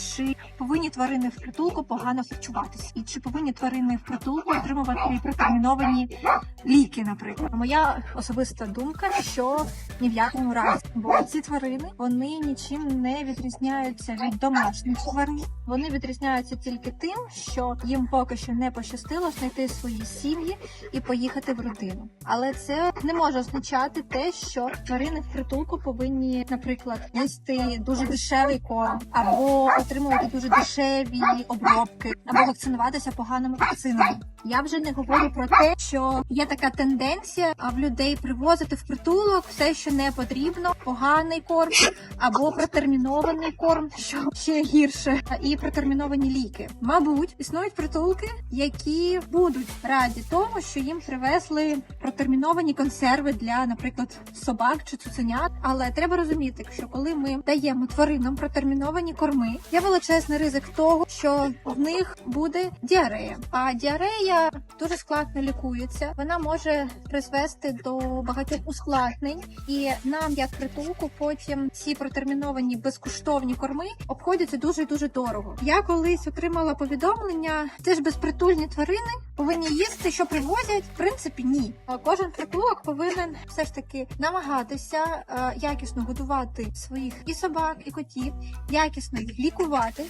чи повинні тварини в притулку погано харчуватися, і чи повинні тварини в притулку отримувати протерміновані ліки, наприклад. Моя особиста думка, що ні в якому разі, бо ці тварини вони нічим не відрізняються від домашніх тварин. Вони відрізняються тільки тим, що їм поки що не пощастило знайти свої сім'ї і поїхати в родину. Але це не може означати те, що тварини в притулку повинні, наприклад, їсти дуже дешевий корм, або отримувати дуже дешеві обробки, або вакцинуватися поганими вакцинами. Я вже не говорю про те, що є така тенденція в людей привозити в притулок все, що не потрібно, поганий корм або протермінований корм, що ще гірше, і протерміновані ліки. Мабуть, існують притулки, які будуть раді тому, що їм привезли протерміновані консерви для, наприклад, собак чи цуценят. Але треба розуміти, що коли ми даємо тваринам протерміновані корми, величезний ризик того, що в них буде діарея. А діарея дуже складно лікується. Вона може призвести до багатьох ускладнень, і нам, як притулку, потім ці протерміновані безкоштовні корми обходяться дуже дуже дорого. Я колись отримала повідомлення, це ж безпритульні тварини повинні їсти, що привозять. В принципі, ні. Кожен притулок повинен все ж таки намагатися е, якісно годувати своїх і собак, і котів, якісно їх лікувати.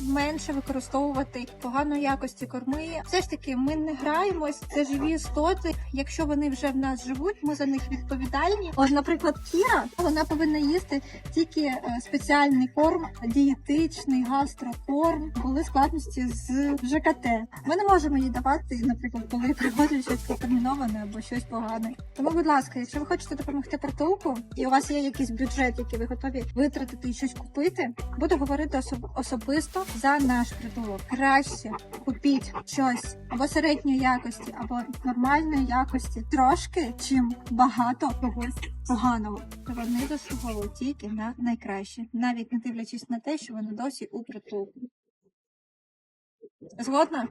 Менше використовувати поганої якості корми. Все ж таки, ми не граємось. Це живі істоти. Якщо вони вже в нас живуть, ми за них відповідальні. От, наприклад, Кіра вона повинна їсти тільки е, спеціальний корм, дієтичний гастрокорм. Були складності з ЖКТ. Ми не можемо їй давати, наприклад, коли приводять щось протерміноване або щось погане. Тому, будь ласка, якщо ви хочете допомогти притулку, і у вас є якийсь бюджет, який ви готові витратити і щось купити, буду говорити особ- особисто за наш притулок. Краще купіть щось або середньої якості, або нормальної якості трошки, чим багато когось поганого. Вони заслуговують тільки на найкраще, навіть не дивлячись на те, що вони досі у притулку. Згодна?